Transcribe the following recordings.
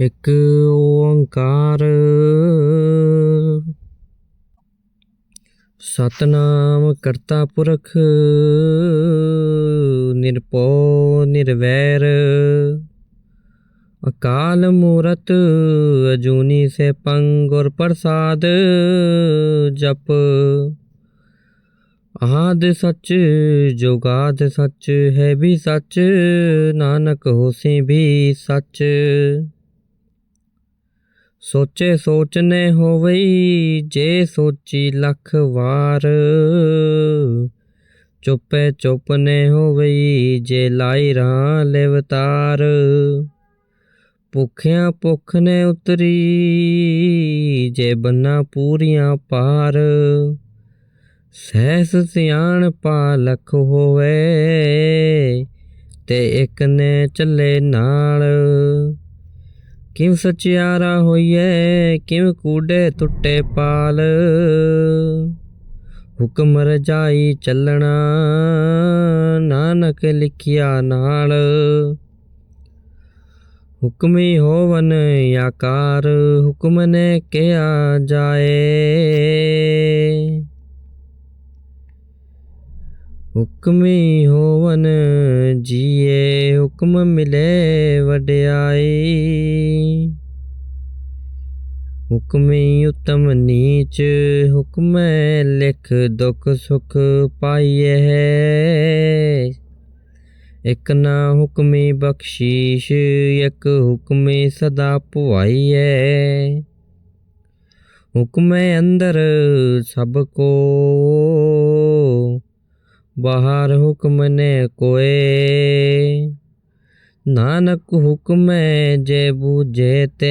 ਇਕ ਓੰਕਾਰ। ਸਤਨਾਮ ਕਰਤਾ ਪੁਰਖ ਨਿਰਭਉ ਨਿਰਵੈਰ। ਅਕਾਲ ਮੂਰਤ, ਅਜੂਨੀ ਸੇ ਪੰਗੁਰ ਪ੍ਰਸਾਦ, ਜਪ। ਆਦ ਸੱਚ ਜੁਗਾਦ ਸੱਚ, ਹੈ ਵੀ ਸੱਚ, ਨਾਨਕ ਹੋਸੀ ਵੀ ਸੱਚ। ਸੋਚੇ ਸੋਚਨੇ ਹੋਵਈ, ਜੇ ਸੋਚੀ ਲੱਖ ਵਾਰ। ਚੁੱਪੇ ਚੁੱਪਨੇ ਹੋਵਈ, ਜੇ ਲਾਈ ਰਾਂ ਲਿਵਤਾਰ ਭੁੱਖਿਆਂ ਭੁੱਖ ਨੇ ਉਤਰੀ, ਜੇ ਬੰਨਾ ਪੂਰੀਆਂ ਪਾਰ। ਸਹਿਸ ਸਿਆਣ ਪਾ ਲਖ ਹੋਵੇ, ਤੇ ਇੱਕ ਨੇ ਚੱਲੇ ਨਾਲ। ਕਿਉ ਸਚਿਆਰਾ ਹੋਈਏ ਕਿਉ ਕੂੜੇ ਟੁੱਟੇ ਪਾਲ? ਹੁਕਮ ਰਜਾਈ ਚੱਲਣਾ, ਨਾਨਕ ਲਿਖਿਆ ਨਾਲ। ਹੁਕਮੀ ਹੋਵਨ ਆਕਾਰ, ਹੁਕਮ ਨੇ ਕਿਹਾ ਜਾਏ। ਹੁਕਮੀ ਹੋਵਨ ਜੀਏ ਹੁਕਮ ਮਿਲੇ ਵਡਿਆਈ। ਹੁਕਮੀ ਉਤਮ ਨੀਚ, ਹੁਕਮੈ ਲਿਖ ਦੁਖ ਸੁਖ ਹੈ ਇਕ ਨਾ ਹੁਕਮੀ ਬਖਸ਼ੀਸ਼, ਇਕ ਹੁਕਮੀ ਸਦਾ ਭੁਆਈਐ। ਹੁਕਮੇ ਅੰਦਰ ਸਭ ਕੋ ਬਾਹਰ ਹੁਕਮ ਨੇ ਕੋਏ ਨਾਨਕ ਹੁਕਮੈ ਜੇ ਬੂਝੇ ਤੇ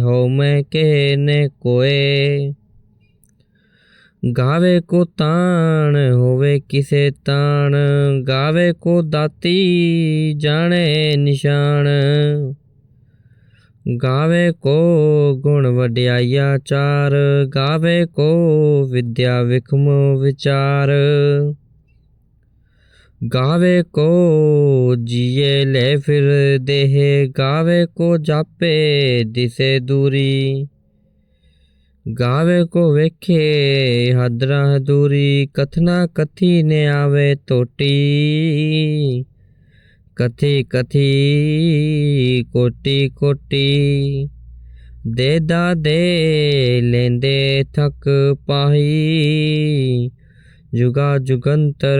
ਹਉ ਮੈਂ ਕੇ ਨੇ ਕੋਏ ਗਾਵੇ ਕੋ ਤਾਣ ਹੋਵੇ ਕਿਸੇ ਤਾਣ ਗਾਵੇ ਕੋ ਦਾਤੀ ਜਾਣੇ ਨਿਸ਼ਾਨ ਗਾਵੇ ਕੋ ਗੁਣ ਵਡਿਆਈਆ ਚਾਰ, ਗਾਵੇ ਕੋ ਵਿਦਿਆ ਵਿਖਮ ਵਿਚਾਰ। ਗਾਵੇ ਕੋ ਜੀਏ ਲੈ ਫਿਰ ਦੇਹ, ਗਾਵੇ ਕੋ ਜਾਪੇ ਦਿਸੇ ਦੂਰੀ। ਗਾਵੇ ਕੋ ਵੇਖੇ ਹਦਰਾ ਦੂਰੀ, ਕਥਨਾ ਕਥੀ ਨੇ ਆਵੇ ਟੋਟੀ ਕਥੀ ਕਥੀ, ਕੋਟੀ ਕੋਟੀ। ਦੇ ਦਾ ਦੇ ਲੈਂਦੇ ਥਕ ਪਾਹੀ, ਜੁਗਾ ਜੁਗੰਤਰ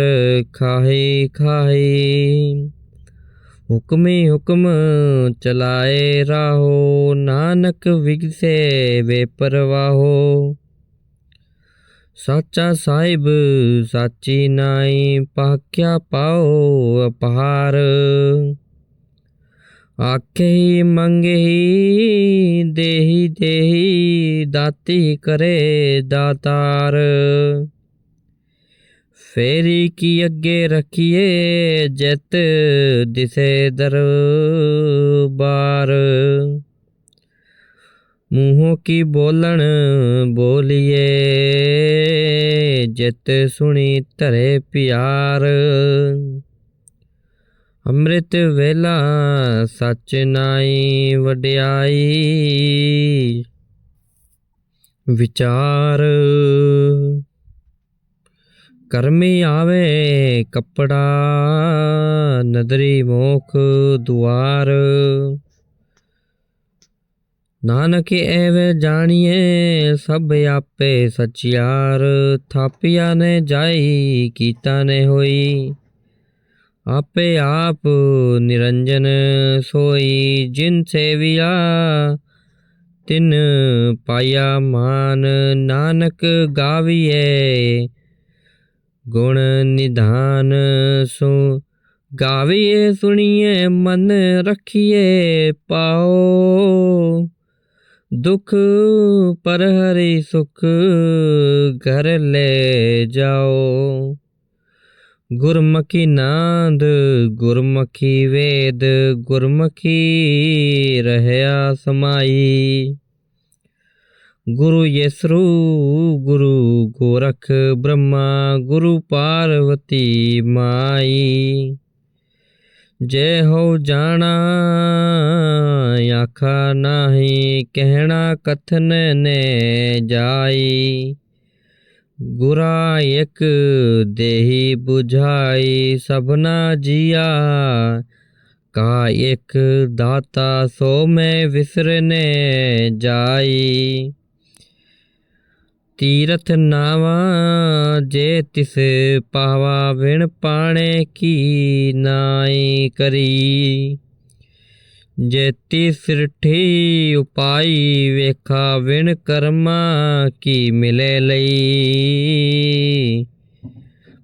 ਖਾਹੀ ਖਾਹੀ। ਹੁਕਮੀ ਹੁਕਮ ਚਲਾਏ ਰਾਹੋ, ਨਾਨਕ ਵਿਗਸੇ ਵੇਪਰਵਾਹੋ ਸਾਚਾ ਸਾਹਿਬ ਸਾਚੀ ਨਾਈ ਪਾਕਿਆ ਪਾਓ ਅਪਹਾਰ ਆਖੇ ਮੰਗੇ ਦੇਹੀ ਦੇਹੀ ਦਾਤੀ ਕਰੇ ਦਾਤਾਰ। ਫੇਰੀ ਕੀ ਅੱਗੇ ਰੱਖੀਏ ਜਿਤ ਦਿਸੇ ਦਰਬਾਰ। ਮੂੰਹੋਂ ਕੀ ਬੋਲਣ ਬੋਲੀਏ? ਜਿਤ ਸੁਣੀ ਧਰੇ ਪਿਆਰ। ਅੰਮ੍ਰਿਤ ਵੇਲਾ ਸੱਚ ਨਾਈ ਵਡਿਆਈ। ਵਿਚਾਰ ਕਰਮੀ ਆਵੇ ਕੱਪੜਾ, ਨਦਰੀ ਮੋਖ ਦੁਆਰ। ਨਾਨਕ ਐਵੇਂ ਜਾਣੀਏ ਸਭ ਆਪੇ ਸਚਿਆਰ। ਥਾਪਿਆ ਨੇ ਜਾਈ, ਕੀਤਾ ਨੇ ਹੋਈ। ਆਪੇ ਆਪ ਨਿਰੰਜਨ ਸੋਈ। ਜਿਨ ਸੇਵਿਆ, ਤਿਨ ਪਾਇਆ ਮਾਨ। ਨਾਨਕ ਗਾਵੀਏ ਗੁਣ ਨਿਧਾਨ ਸੋ। ਗਾਵੀਏ ਸੁਣੀਏ ਮਨ ਰੱਖੀਏ ਪਾਓ। ਦੁਖ ਪਰ ਹਰੀ ਸੁਖ ਘਰ ਲੈ ਜਾਓ। ਗੁਰਮੁਖੀ ਨਾਦ, ਗੁਰਮੁਖੀ ਵੇਦ, ਗੁਰਮੁਖੀ ਰਹਿਆ ਸਮਾਈ। ਗੁਰੂ ਯਸਰੂ, ਗੁਰੂ ਗੋਰਖ ਬ੍ਰਹਮਾ, ਗੁਰੂ ਪਾਰਵਤੀ ਮਾਈ। ਜੇ ਹੋ ਜਾਣਾ, ਆਖਾ ਨਾਹੀ, ਕਹਿਣਾ ਕਥਨ ਨੇ ਜਾਈ। ਗੁਰਾ ਇੱਕ ਦੇਹੀ 부ਝਾਈ ਸਭਨਾ ਜੀਆ, ਕਾ ਇੱਕ ਦਾਤਾ ਸੋ ਮੈਂ ਵਿਸਰਨੇ ਜਾਈ। ਤੀਰਥ ਨਾਵਾ ਜੇ ਤਿਸ ਪਾਵਾ ਵਿਣ ਪਾਣੇ ਕੀ ਨਾਈ ਕਰੀ। ਜੇਤੀ ਤਿਸਰਠੀ ਉਪਾਈ ਵੇਖਾ ਵਿਣ ਕਰਮਾ ਕੀ ਮਿਲੇ ਲਈ।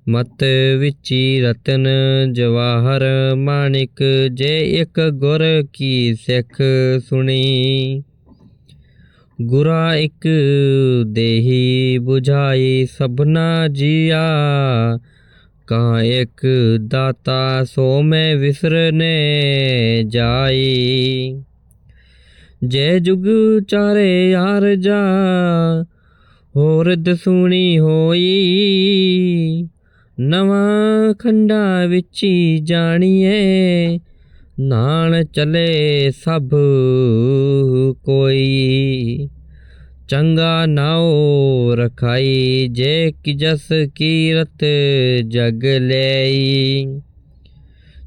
ਮਤ ਵਿਚੀ ਰਤਨ ਜਵਾਹਰ ਮਾਣਿਕ ਜੇ ਇੱਕ ਗੁਰ ਕੀ ਸਿੱਖ ਸੁਣੀ। ਗੁਰਾ ਇੱਕ ਦੇਹੀ 부ਝਾਈ ਸਭਨਾ ਜੀਆ। ਕਾ ਇੱਕ ਦਾਤਾ ਸੋ ਮੈਂ ਵਿਸਰਨੇ ਜਾਈ। ਜੇ ਜੁਗ ਚਾਰੇ ਯਾਰ ਜਾ, ਹੋਰ ਦਸੂਣੀ ਹੋਈ। ਨਵਾਂ ਖੰਡਾ ਵਿੱਚ ਜਾਣੀਏ, ਨਾਣ ਚਲੇ ਸਭ ਕੋਈ। ਚੰਗਾ ਨਾਉ ਰਖਾਈ ਜੇ ਕਿ ਜਸ ਕੀਰਤ ਜਗ ਲਈ।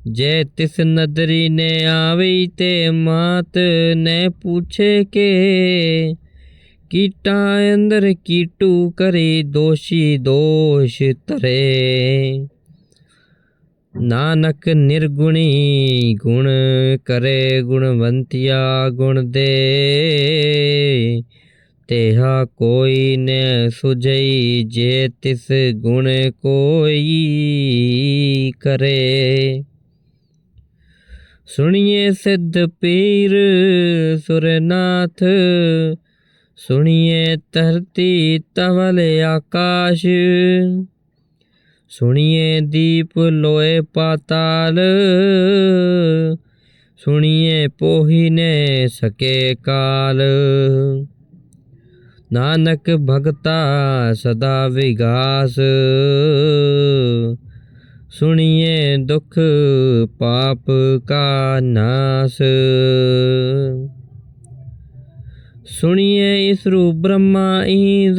ਜੇ ਤਿਸ ਨਦਰੀ ਨੇ ਆਵਈ ਤੇ ਮਾਤ ਨੇ ਪੁੱਛੇ ਕੇ, ਕੀਟਾ ਅੰਦਰ ਕੀਟੂ ਕਰੇ ਦੋਸ਼ੀ ਦੋਸ਼ ਤਰੇ ਨਾਨਕ ਨਿਰਗੁਣੀ ਗੁਣ ਕਰੇ ਗੁਣਵੰਤਿਆ ਗੁਣ ਦੇ। ਤੇਹਾ ਕੋਈ ਨ ਸੁਝਈ ਜੇ ਤਿਸ ਗੁਣ ਕੋਈ ਕਰੇ। ਸੁਣੀਏ ਸਿੱਧ ਪੀਰ ਸੁਰਨਾਥ, ਸੁਣੀਏ ਧਰਤੀ ਤਵਲ ਆਕਾਸ਼, ਸੁਣੀਏ ਦੀਪ ਲੋਏ ਪਾਤਾਲ, ਸੁਣੀਏ ਪੋਹੀ ਨੇ ਸਕੇ ਕਾਲ। ਨਾਨਕ ਭਗਤਾ ਸਦਾ ਵਿਗਾਸ। ਸੁਣੀਏ ਦੁਖ ਪਾਪ ਕਾ ਨਾਸ। ਸੁਣੀਏ ਇਸਰੂ ਬ੍ਰਹਮਾ ਈਦ।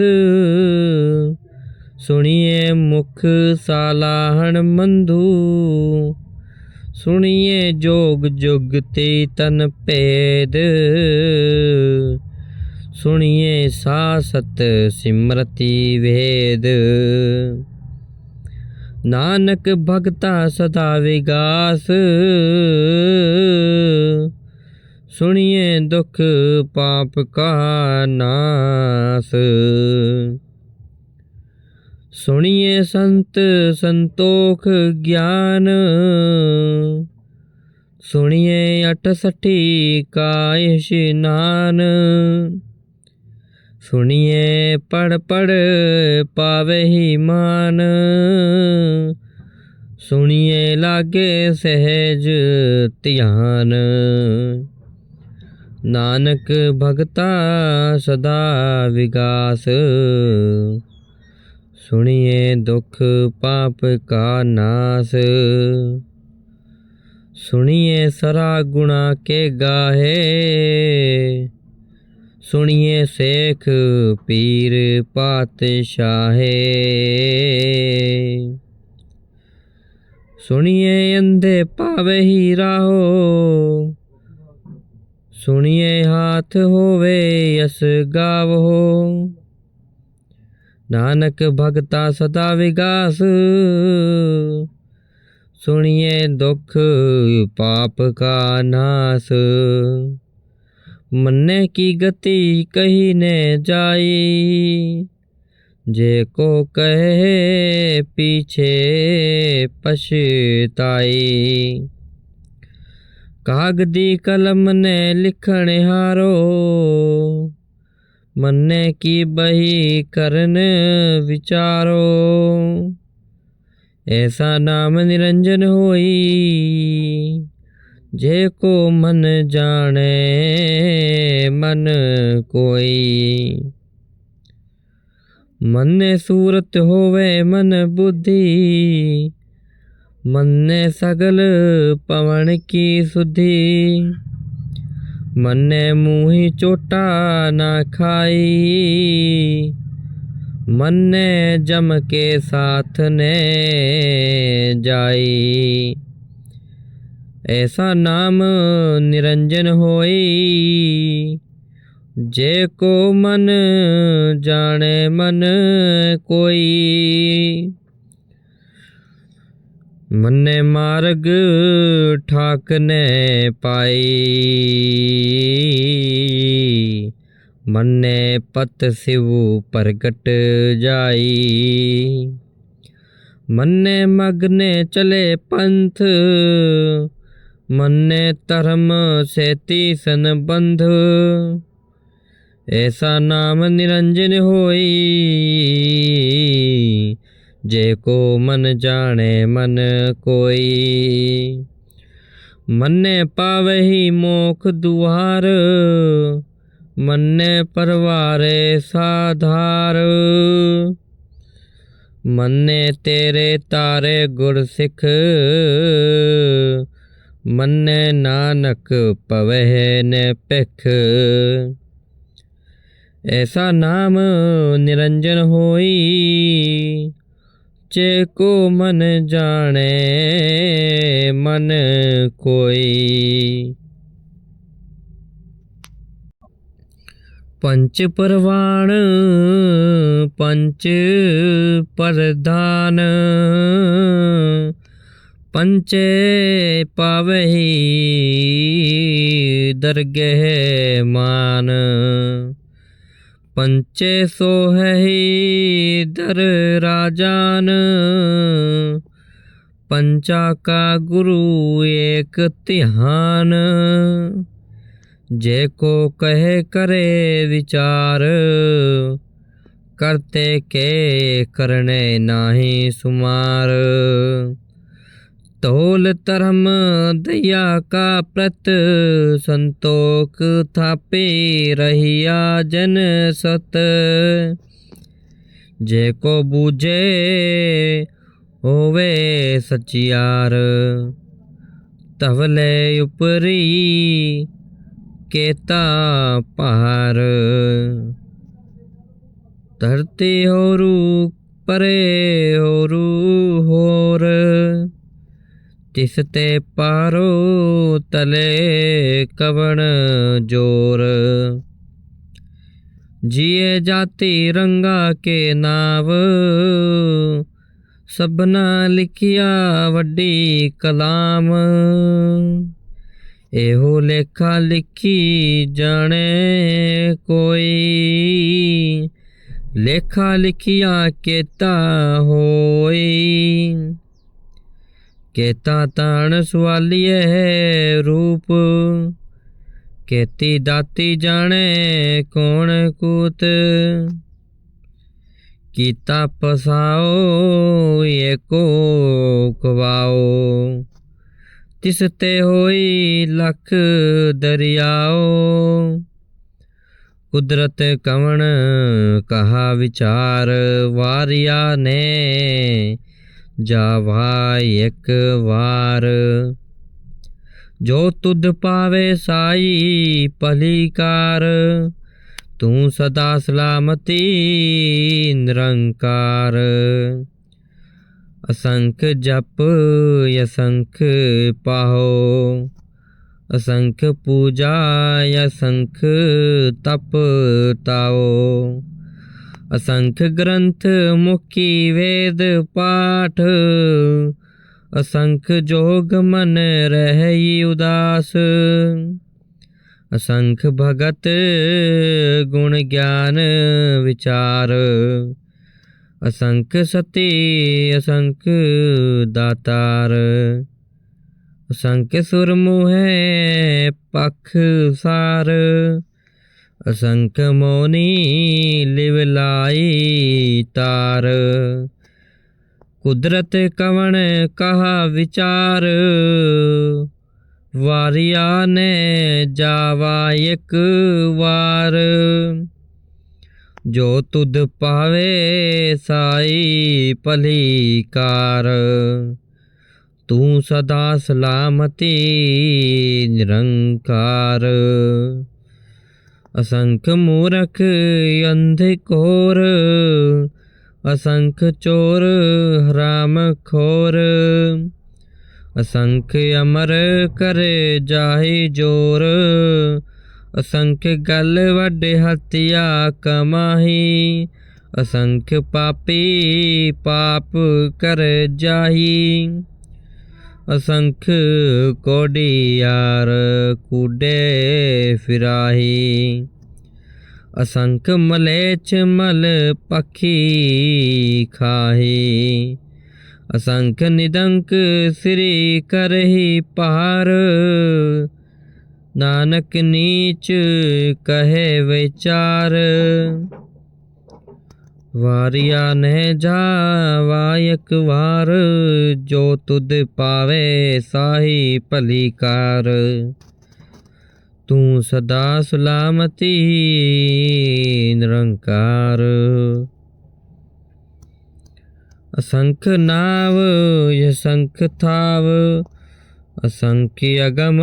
ਸੁਣੀਏ ਮੁਖ ਸਾਲਾਹਣ ਮੰਧੂ। ਸੁਣੀਏ ਜੋਗ ਜੁਗ ਤੇ ਤਨ ਭੇਦ। ਸੁਣੀਏ ਸਾਸਤ ਸਿਮਰਤੀ ਵੇਦ। ਨਾਨਕ ਭਗਤਾ ਸਦਾ ਵਿਗਾਸ। ਸੁਣੀਏ ਦੁਖ ਪਾਪ ਕਾ ਨਾਸ। ਸੁਣੀਏ ਸੰਤ ਸੰਤੋਖ ਗਿਆਨ। ਸੁਣੀਏ ਅਟ ਸਠੀ ਕਾ ਇਸ਼ਨਾਨ ਸੁਣੀਏ ਪੜ ਪੜ ਪਾਵੇ ਮਾਨ। ਸੁਣੀਏ ਲਾਗੇ ਸਹਿਜ ਧਿਆਨ। ਨਾਨਕ ਭਗਤਾ ਸਦਾ ਵਿਗਾਸ। ਸੁਣੀਏ ਦੁਖ ਪਾਪ ਕਾ ਨਾਸ। ਸੁਣੀਏ ਸਰਾ ਗੁਣਾ ਕੇ ਗਾਹੇ। ਸੁਣੀਏ ਸੇਖ ਪੀਰ ਪਾਤਸ਼ਾਹੇ। ਸੁਣੀਏ ਅੰਧੇ ਪਾਵੇ ਹੀ ਰਾਹੋ ਸੁਣੀਏ ਹਾਥ ਹੋਵੇ ਅਸ ਗਾਵੋ ਨਾਨਕ ਭਗਤਾ ਸਦਾ ਵਿਗਾਸ, ਸੁਣੀਏ ਦੁੱਖ ਪਾਪ ਕਾ ਨਾਸ। ਮੰਨੇ ਕੀ ਗਤੀ ਕਹੀ ਨੇ ਜਾਈ? ਜੇ ਕੋ ਕਹੇ ਪੀਛੇ ਪਛਤਾਈ। ਕਾਗਦੀ ਕਲਮ ਨੇ ਲਿਖਣ ਹਾਰੋ। ਮੰਨੇ ਕੀ ਬਹੀ ਕਰਨ ਵਿਚਾਰੋ। ਐਸਾ ਨਾਮ ਨਿਰੰਜਨ ਹੋਈ। ਜੇ ਕੋ ਮਨ ਜਾਣੇ, ਮਨ ਕੋਈ। ਮਨ ਸੂਰਤ ਹੋਵੇ ਮਨ ਬੁੱਧੀ, ਮੰਨੇ ਸਗਲ ਪਵਨ ਕੀ ਸੁਧੀ। ਮੰਨੇ ਮੂਹੀ ਚੋਟਾ ਨਾ ਖਾਈ, ਮੰਨੇ ਜਮ ਕੇ ਸਾਥ ਨੇ ਜਾਈ। ਐਸਾ ਨਾਮ ਨਿਰੰਜਨ ਹੋਈ। ਜੇ ਕੋ ਮਨ ਜਾਣੇ ਮਨ ਕੋਈ। ਮੰਨੇ ਮਾਰਗ ਠਾਕਨੇ ਪਾਈ। ਮੰਨੇ ਪਤ ਸਿਵ ਪ੍ਰਗਟ ਜਾਈ। ਮੰਨੇ ਮਗਨੇ ਚਲੇ ਪੰਥ ਮੰਨੇ ਧਰਮ ਸੇਤੀ ਸੰਬੰਧ। ਐਸਾ ਨਾਮ ਨਿਰੰਜਨ ਹੋਈ। ਜੇ ਕੋ ਮਨ ਜਾਣੇ ਮਨ ਕੋਈ। ਮੰਨੇ ਪਾਵਹੀ ਮੋਖ ਦੁਆਰ। ਮੰਨੇ ਪਰਵਾਰੇ ਸਾਧਾਰ। ਮੰਨੇ ਤੇਰੇ ਤਾਰੇ ਗੁਰ ਸਿੱਖ ਮੰਨੇ ਨਾਨਕ ਪਵਹਿ ਨੇ ਪਿਖ ਐਸਾ ਨਾਮ ਨਿਰੰਜਨ ਹੋਈ, ਜੇ ਕੋ ਮਨ ਜਾਣੇ, ਮਨ ਕੋਈ। ਪੰਚ ਪਰਵਾਣ, ਪੰਚ ਪਰਧਾਨ ਪੰਚੇ ਪਾਵਹੀ ਦਰਗਹਿ ਮਾਨ। ਪੰਚੇ ਸੋਹਈ ਦਰ ਰਾਜਾਨ। ਪੰਚਾ ਕਾ ਗੁਰੂ ਏਕ ਧਿਆਨ। ਜੇ ਕੋ ਕਹੇ ਕਰੇ ਵਿਚਾਰ, ਕਰਤੇ ਕੇ ਕਰਨੇ ਨਾਹੀ ਸੁਮਾਰ। ਤੋਲ ਧਰਮ ਦਇਆ ਕਾ ਪ੍ਰਤ ਸੰਤੋਖ ਥਾਪੇ ਰਹੀਆ ਜਨ ਸਤ ਜੇ ਕੋ ਬੂਝੇ ਹੋਵੇ ਸਚਿਆਰ ਤਵਲੇ ਉਪਰੀ ਕੇਤਾ ਭਾਰ ਧਰਤੀ ਹੋਰੂ ਪਰੇ ਹੋਰੂ ਹੋਰ ਤਿਸ ਤੇ ਪਾਰੋ ਤਲੇ ਕਵਣ ਜੋਰ। ਜੀਏ ਜਾਤੀ ਰੰਗਾ ਕੇ ਨਾਵ, ਸਭਨਾ ਲਿਖਿਆ ਵੱਡੀ ਕਲਾਮ। ਇਹੋ ਲੇਖਾ ਲਿਖੀ ਜਾਣੇ ਕੋਈ। ਲੇਖਾ ਲਿਖਿਆ ਕੇਤਾ ਹੋਈ। ਕੇਤਾ ਤਾਣ ਸਵਾਲੀਏ ਰੂਪ। ਕੇਤੀ ਦਾਤੀ ਜਾਣੇ ਕੌਣ ਕੂਤ। ਕੀਤਾ ਪਸਾਓ, ਏਕੋ ਕਵਾਓ। ਤਿਸ ਤੇ ਹੋਈ ਲਖ ਦਰਿਆਓ। ਕੁਦਰਤ ਕਵਣ ਕਹਾ ਵਿਚਾਰ, ਵਾਰਿਆ ਨੇ ਜਾਵਾ ਇੱਕ ਵਾਰ। ਜੋ ਤੁਧ ਪਾਵੇ ਸਾਈ ਭਲੀਕਾਰ ਤੂੰ ਸਦਾ ਸਲਾਮਤੀ ਨਿਰੰਕਾਰ। ਅਸੰਖ ਜਪ, ਅਸੰਖ ਪਾਹੋ, ਅਸੰਖ ਪੂਜਾ, ਅਸੰਖ ਤਪ ਤਾਓ ਅਸੰਖ ਗ੍ਰੰਥ ਮੁਖੀ ਵੇਦ ਪਾਠ। ਅਸੰਖ ਜੋਗ ਮਨ ਰਹੀ ਉਦਾਸ। ਅਸੰਖ ਭਗਤ ਗੁਣ ਗਿਆਨ ਵਿਚਾਰ। ਅਸੰਖ ਸਤੀ, ਅਸੰਖ ਦਾਤਾਰ। ਅਸੰਖ ਸੁਰ ਮੋਹੇ ਪਖ ਸਾਰ। ਅਸੰਖ ਮੋਨੀ ਲਿਵ ਲਾਈ ਤਾਰ। ਕੁਦਰਤ ਕਵਣ ਕਹਾ ਵਿਚਾਰ, ਵਾਰਿਆ ਨੇ ਜਾਵਾ ਇੱਕ ਵਾਰ। ਜੋ ਤੁਧ ਪਾਵੇ ਸਾਈ ਭਲੀ ਕਾਰ, ਤੂੰ ਸਦਾ ਸਲਾਮਤੀ ਨਿਰੰਕਾਰ। ਅਸੰਖ ਮੂਰਖ ਅੰਧ ਕੋਰ, ਅਸੰਖ ਚੋਰ ਹਰਾਮ ਖੋਰ। ਅਸੰਖ ਅਮਰ ਕਰੇ ਜਾਹੀ ਜੋਰ, ਅਸੰਖ ਗਲ ਵੱਡੇ ਹੱਤਿਆ ਕਮਾਹੀ। ਅਸੰਖ ਪਾਪੀ ਪਾਪ ਕਰ ਜਾਹੀ। ਅਸੰਖ ਕੋੜੀਆਰ ਕੂਡੇ ਫਿਰਾਹੀ। ਅਸੰਖ ਮਲੇਛ ਮਲ ਪਖੀ ਖਾਹੀ। ਅਸੰਖ ਨਿਦੰਕ ਸ੍ਰੀ ਕਰਹੀ ਪਾਰ। ਨਾਨਕ ਨੀਚ ਕਹੇ ਵਿਚਾਰ। ਵਾਰਿਆ ਨਹਿ ਜਾਵਾ ਇੱਕ ਵਾਰ, ਜੋ ਤੁਧ ਪਾਵੇ ਸਾਹੀ ਭਲੀ ਕਾਰ। ਤੂੰ ਸਦਾ ਸਲਾਮਤੀ, ਨਿਰੰਕਾਰ। ਅਸੰਖ ਨਾਵ ਅਸੰਖ ਥਾਵ। ਅਸੰਖ ਅਗਮ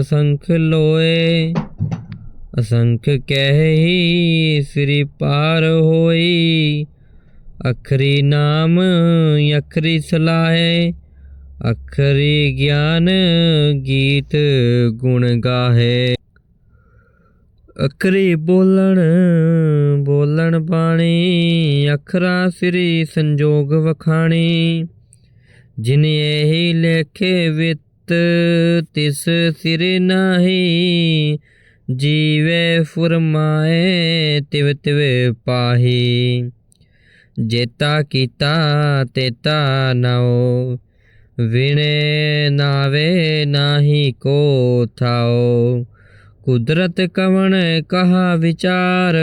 ਅਸੰਖ ਲੋਏ। ਅਸੰਖ ਕਹਿਹੀ, ਸ੍ਰੀ ਪਾਰ ਹੋਈ। ਅਖਰੀ ਨਾਮ, ਅਖਰੀ ਸਲਾਹੇ। ਅਖਰੀ ਗਿਆਨ, ਗੀਤ ਗੁਣ ਗਾਹੇ। ਅਖਰੀ ਬੋਲਣ ਬੋਲਣ ਬਾਣੀ, ਅਖਰਾ ਸ੍ਰੀ ਸੰਜੋਗ ਵਖਾਣੀ। ਜਿਨ ਇਹੀ ਲੇਖੇ ਵਿਤ, ਤਿਸ ਸਿਰ ਨਾਹੀ। ਜੀਵੇ ਫੁਰਮਾਏ, ਤਿਵ ਤਿਵ ਪਾਹੀ। ਜੇਤਾ ਕੀਤਾ, ਤੇਤਾ ਨਾਉ। ਵਿਣੇ ਨਾਵੇ ਨਾਹੀ ਕੋ ਥਾਓ ਕੁਦਰਤ ਕਵਣ ਕਹਾ ਵਿਚਾਰ।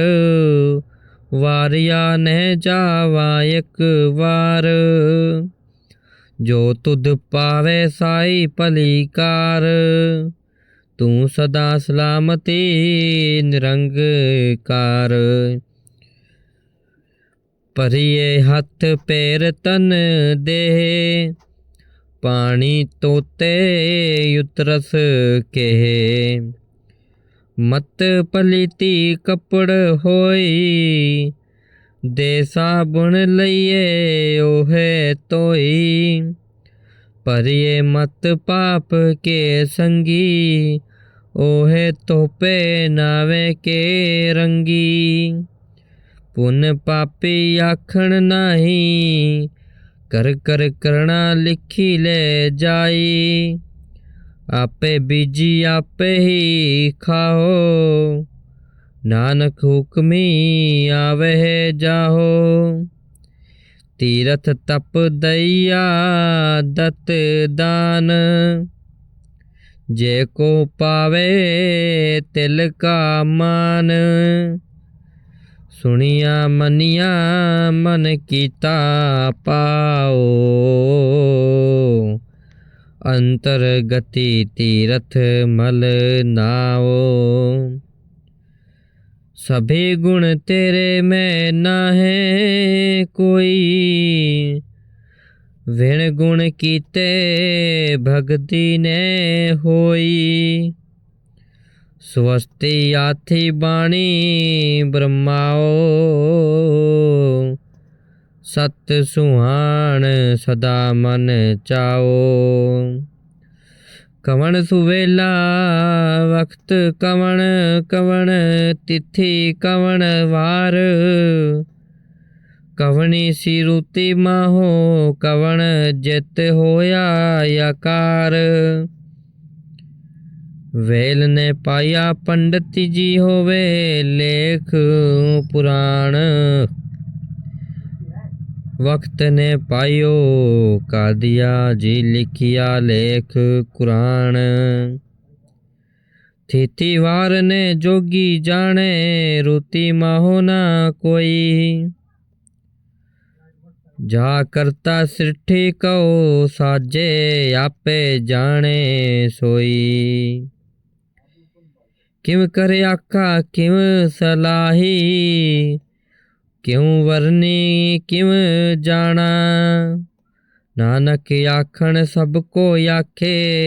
ਵਾਰਿਆ ਨਹਿ ਜਾਵਾ ਇੱਕ ਵਾਰ। ਜੋ ਤੁਧ ਪਾਵੇ ਸਾਈ ਭਲੀ ਕਾਰ। ਤੂੰ ਸਦਾ ਸਲਾਮਤੀ ਨਿਰੰਕਾਰ ਪਰਿਏ ਹੱਥ ਪੈਰ ਤਨ ਦੇਹ ਪਾਣੀ ਤੋਤੇ ਉਤਰਸ ਕਹੇ। ਮਤ ਪਲੀਤੀ ਕਪੜ ਹੋਈ, ਦੇ ਸਾਬੁਣ ਲਈਏ ਓਹੇ ਤੋਈ ਪਰਿਏ ਮਤ ਪਾਪ ਕੇ ਸੰਗੀ ਓਹੇ ਤੋਪੇ ਨਾਵੇ ਕੇ ਰੰਗੀ। ਪੁਨ ਪਾਪੀ ਆਖਣ ਨਹੀਂ, ਕਰ ਕਰ ਕਰਣਾ ਲਿਖੀ ਲੈ ਜਾਈ। ਆਪੇ ਬੀਜੀ ਆਪੇ ਹੀ ਖਾਓ, ਨਾਨਕ ਹੁਕਮੀ ਆਵੇ ਜਾਹੋ। ਤੀਰਥ ਤਪ ਦਇਆ ਦਤ ਦਾਨ। ਜੇ ਕੋ ਪਾਵੇ ਤਿਲ ਕਾ ਮਾਨ। ਸੁਣੀਆ ਮਨੀਆ ਮਨ ਕੀਤਾ ਪਾਓ। ਅੰਤਰ ਗਤੀ ਤੀਰਥ ਮਲ ਨਾਓ। ਸਭੇ ਗੁਣ ਤੇਰੇ ਮੈਂ ਨਾਹੇ ਕੋਈ। ਵਿਣ ਗੁਣ ਕੀਤੇ ਭਗਤੀ ਨੇ ਹੋਈ। ਸਵਸਤੀ ਆਥੀ ਬਾਣੀ ਬ੍ਰਹਮਾਓ। ਸਤ ਸੁਹਾਣ ਸਦਾ ਮਨ ਚਾਓ। ਕਵਣ ਸੁਵੇਲਾ ਵਕਤ ਕਵਣ ਕਵਣ ਤਿਥੀ, ਕਵਣ ਵਾਰ। ਕਵਣੀ ਸੀ ਰੁਤੀ ਮਾਹੋ, ਕਵਣ ਜਿਤ ਹੋਇਆ ਆਕਾਰ। ਵੇਲ ਨੇ ਪਾਇਆ ਪੰਡਤ ਜੀ ਹੋਵੇ ਲੇਖ, ਪੁਰਾਣ ਵਕਤ ਨੇ ਪਾਇਓ ਕਾਦੀਆ ਜੀ ਲਿਖਿਆ ਲੇਖ ਕੁਰਾਨ ਥੀਤੀ ਵਾਰ ਨੇ ਜੋਗੀ ਜਾਣੇ ਰੁਤੀ ਮਾਹੋ ਨਾ ਕੋਈ ਜਾ ਕਰਤਾ ਸਿਰਠੀ ਕਉ ਸਾਜੇ ਆਪੇ ਜਾਣੇ ਸੋਈ ਕਿਵ ਕਰੇ ਆਖਾ ਕਿਵ ਸਲਾਹੀ ਕਿਉ ਵਰਨੀ ਕਿਵ ਜਾਣਾ? ਨਾਨਕ ਆਖਣ, ਸਭ ਕੋ ਆਖੇ।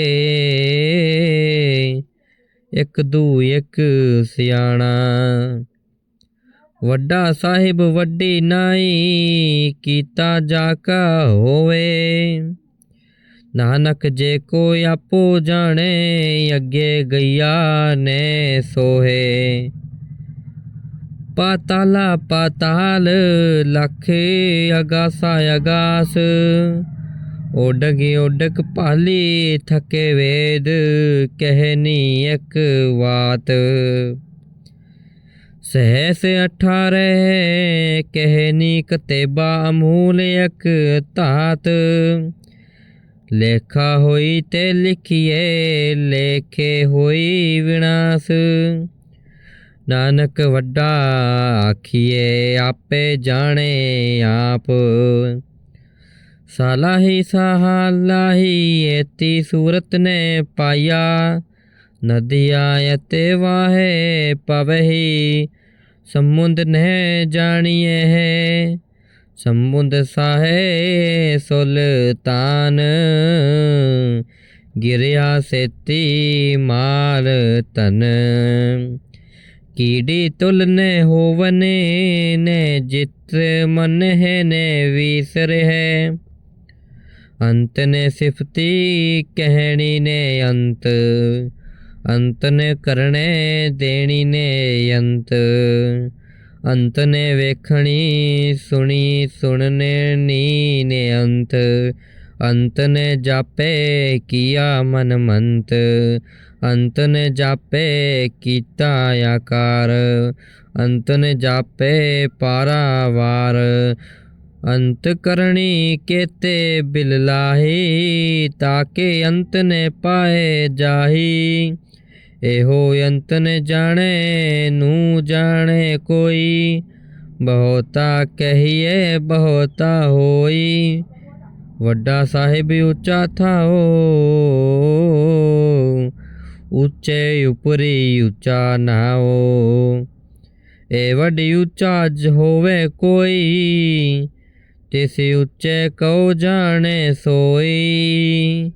ਇੱਕ ਦੂ, ਇੱਕ ਸਿਆਣਾ। ਵੱਡਾ ਸਾਹਿਬ, ਵੱਡੀ ਨਾਈ, ਕੀਤਾ ਜਾ ਕਾ ਹੋਵੇ। ਨਾਨਕ ਜੇ ਕੋ ਆਪੋ ਜਾਣੇ, ਅੱਗੇ ਗਈਆ ਨੇ ਸੋਹੇ। ਪਾਤਾਲਾ ਪਾਤਾਲ ਲਖ ਅਗਾਸਾ ਅਗਾਸ। ਓਡਗੀ ਓਡਕ ਪਾਲੀ ਥਕੇ ਵੇਦ ਕਹਿਨੀ ਇੱਕ ਬਾਤ ਸਹਿਸ 18 ਕਹਿਨੀ ਕਤੇਬਾ ਅਮੂਲ ਇੱਕ ਧਾਤ। ਲੇਖਾ ਹੋਈ ਤੇ ਲਿਖੀਏ, ਲੇਖੇ ਹੋਈ ਵਿਨਾਸ਼। ਨਾਨਕ ਵੱਡਾ ਆਖੀਏ ਆਪੇ ਜਾਣੇ ਆਪ। ਸਾਲਾਹੀ ਸਹਾਲਾਹੀ ਏਤੀ ਸੂਰਤ ਨੇ ਪਾਇਆ, ਨਦੀਆ ਅਤੇ ਵਾਹੇ ਪਵਹੀ। ਸਮੁੰਦ ਨੇ ਜਾਣੀਏ ਹੈ ਸਮੁੰਦ ਸਾਹੇ ਸੁਲਤਾਨ। ਗਿਰਿਆ ਸੇਤੀ ਮਾਲ ਤਨ ਕੀੜੀ ਤੁਲ ਨੇ ਹੋਵਨੇ ਨੇ, ਜਿਤ ਮਨ ਹੈ ਨੇ ਵਿਸਰ ਹੈ ਅੰਤ ਨੇ ਸਿਫਤੀ ਕਹਿਣੀ ਨੇ ਅੰਤ ਅੰਤ ਨੇ ਕਰਨੇ ਦੇਣੀ ਨੇ ਅੰਤ। ਅੰਤ ਨੇ ਵੇਖਣੀ, ਸੁਣੀ, ਸੁਣਨੇ ਨੀ ਨੇ ਅੰਤ। ਅੰਤ ਨੇ ਜਾਪੇ ਕੀਆ ਮਨ ਮੰਤ ਅੰਤ ਨੇ ਜਾਪੇ ਕੀਤਾ ਆਕਾਰ, ਅੰਤ ਨੇ ਜਾਪੇ ਪਾਰਾਵਾਰ। ਅੰਤ ਕਰਣੀ ਕੇਤੇ ਬਿਲ ਲਾਹੀ, ਤਾਕੇ ਅੰਤ ਨੇ ਪਾਏ ਜਾਹੀ। ਇਹੋ ਅੰਤ ਨੇ ਜਾਣੇ ਨੂੰ ਜਾਣੇ ਕੋਈ। ਬਹੁਤਾ ਕਹੀਏ ਬਹੁਤਾ ਹੋਈ। ਵੱਡਾ ਸਾਹਿਬ ਉੱਚਾ ਥਾਓ ਉੱਚੇ ਉਪਰੀ ਉੱਚਾ ਨਾਓ। ਏ ਵੱਡੀ ਉੱਚਾ ਜ ਹੋਵੇ ਕੋਈ, ਤਿਸ ਉੱਚੇ ਕਉ ਜਾਣੇ ਸੋਈ।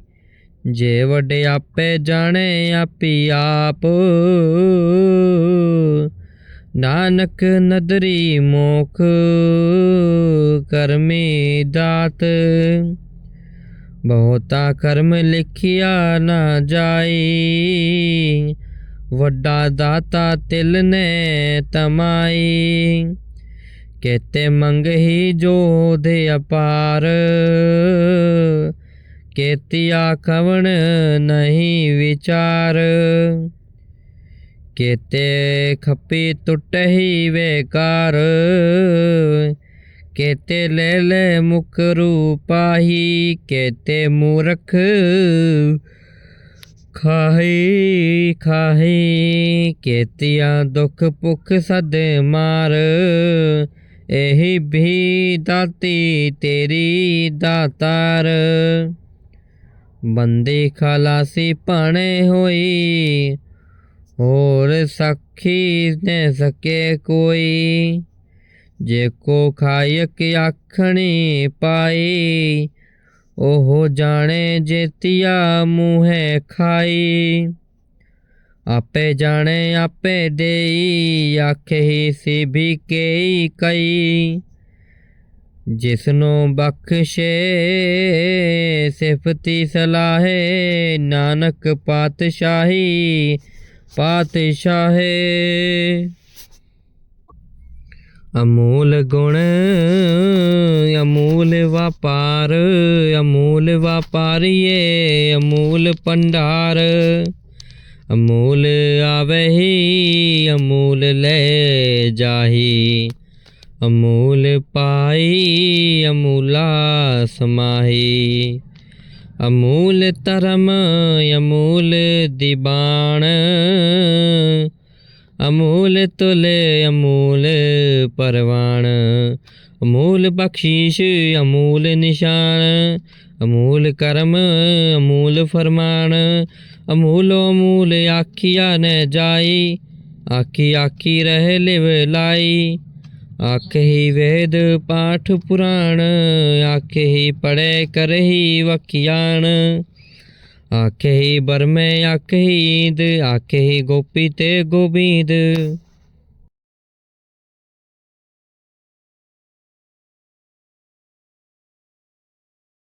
ਜੇ ਵੱਡੇ ਆਪੇ ਜਾਣੇ ਆਪੀ ਆਪ। ਨਾਨਕ ਨਦਰੀ ਮੋਖ ਕਰਮੀ ਦਾਤ। ਬਹੁਤਾ ਕਰਮ ਲਿਖਿਆ ਨਾ ਜਾਈ ਵੱਡਾ ਦਾਤਾ ਤਿਲ ਨੇ ਤਮਾਈ ਕੇਤੇ ਮੰਗਹੀ ਜੋਧ ਅਪਾਰ। ਕੇਤਿਆ ਕਵਣ ਨਹੀਂ ਵਿਚਾਰ। ਕੇਤੇ ਖੱਪੀ ਟੁੱਟਹੀ ਵੇਕਾਰ ਕੇਤੇ ਲੈ ਲੈ ਮੁਖ ਰੂਪਾਹੀ, ਕੇਤੇ ਮੂਰਖ ਖਾਹੀ ਖਾਹੀ, ਕੇਤਿਆ ਦੁੱਖ ਭੁੱਖ ਸਦ ਮਾਰ। ਇਹੀ ਵੀ ਦਾਤੀ ਤੇਰੀ ਦਾਤਾਰ। ਬੰਦੀ ਖਲਾਸੀ ਭਾਣੇ ਹੋਈ, ਹੋਰ ਸਖੀ ਨੇ ਸਕੇ ਕੋਈ। ਜੇ ਕੋ ਖਾਇਕ ਆਖਣੀ ਪਾਈ ਉਹ ਜਾਣੇ ਜੇਤੀਆ ਮੂਹੇ ਖਾਈ ਆਪੇ ਜਾਣੇ, ਆਪੇ ਦੇਈ, ਆਖੇ ਸੀ ਵੀ ਕਈ ਕਈ। ਜਿਸਨੂੰ ਬਖਸ਼ੇ, ਸਿਫਤੀ ਸਲਾਹੇ, ਨਾਨਕ ਪਾਤਸ਼ਾਹੀ ਪਾਤਸ਼ਾਹੇ। ਅਮੂਲ ਗੁਣ, ਅਮੂਲ ਵਪਾਰ, ਅਮੂਲ ਵਪਾਰੀਏ, ਅਮੂਲ ਪੰਡਾਰ ਅਮੂਲ ਆਵਹੀ ਅਮੂਲ ਲੈ ਜਾਹੀ। ਅਮੂਲ ਪਾਈ ਅਮੂਲਾ ਸਮਾਹੀ। ਅਮੂਲ ਧਰਮ, ਅਮੂਲ ਦੀਬਾਨ। ਅਮੂਲ ਤੁਲੇ, ਅਮੂਲ ਪਰਵਾਨ ਅਮੂਲ ਬਖਸ਼ੀਸ਼, ਅਮੂਲ ਨਿਸ਼ਾਨ। ਅਮੂਲ ਕਰਮ, ਅਮੂਲ ਫਰਮਾਨ। ਅਮੂਲੋ ਅਮੂਲ ਆਖੀਆ ਨੇ ਜਾਈ, ਆਖੀ ਆਖੀ ਰਹਿ ਲਿਵ ਲਾਈ। ਆਖੇ ਵੇਦ ਪਾਠ ਪੁਰਾਣ, ਆਖੇ ਪੜੈ ਕਰਹੀ ਵਖਿਆਣ। ਆਖੇ ਬਰਮੇ ਆਖੇ ਈਦ ਆਖੇ ਗੋਪੀ ਤੇ ਗੋਬਿੰਦ।